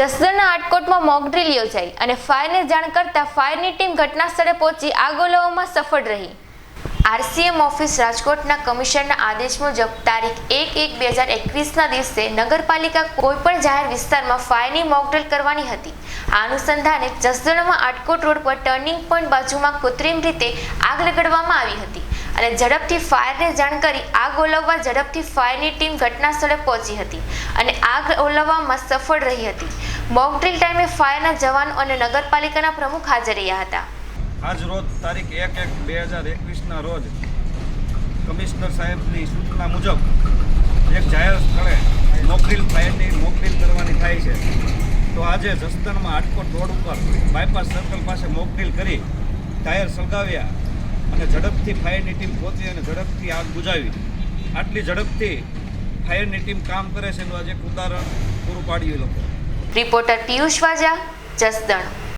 જસદણના આટકોટમાં mock drill યોજાઈ અને ફાયરને જાણ કરતા ફાયરની ટીમ ઘટના સ્થળે પહોંચી આગ ઓલવવામાં સફળ રહી. આરસીએમ ઓફિસ રાજકોટના કમિશનરના આદેશ મુજબ તારીખ એક એક બે હજાર એકવીસના દિવસે નગરપાલિકા કોઈપણ જાહેર વિસ્તારમાં ફાયરની મોકડ્રીલ કરવાની હતી. આ અનુસંધાને જસદણમાં આટકોટ રોડ પર ટર્નિંગ પોઈન્ટ બાજુમાં કૃત્રિમ રીતે આગ લગાડવામાં આવી હતી અને ઝડપથી ફાયરને જાણ કરી આગ ઓલવવા ઝડપથી ફાયરની ટીમ ઘટના સ્થળે પહોંચી હતી અને આગ ઓલવવામાં સફળ રહી હતી. મોકડ્રીલ ટાઈમે ફાયરના જવાન અને નગરપાલિકાના પ્રમુખ હાજર રહ્યા હતા. આજ રોજ તારીખ એક એક બે હજાર એકવીસના રોજ કમિશનર સાહેબની સૂચના મુજબ એક જાહેર સ્થળે મોકડ્રીલ ફાયરની મોકડ્રીલ કરવાની થાય છે. તો આજે જસદણમાં આટકોટ રોડ ઉપર બાયપાસ સર્કલ પાસે મોકડ્રીલ કરી ટાયર સળગાવ્યા અને ઝડપથી ફાયરની ટીમ પહોંચી અને ઝડપથી આગ બુજાવી. આટલી ઝડપથી ફાયરની ટીમ કામ કરે છે એનું આજે એક ઉદાહરણ પૂરું પાડ્યું એ લોકો રિપોર્ટર પિયુષ વાજા જસદણ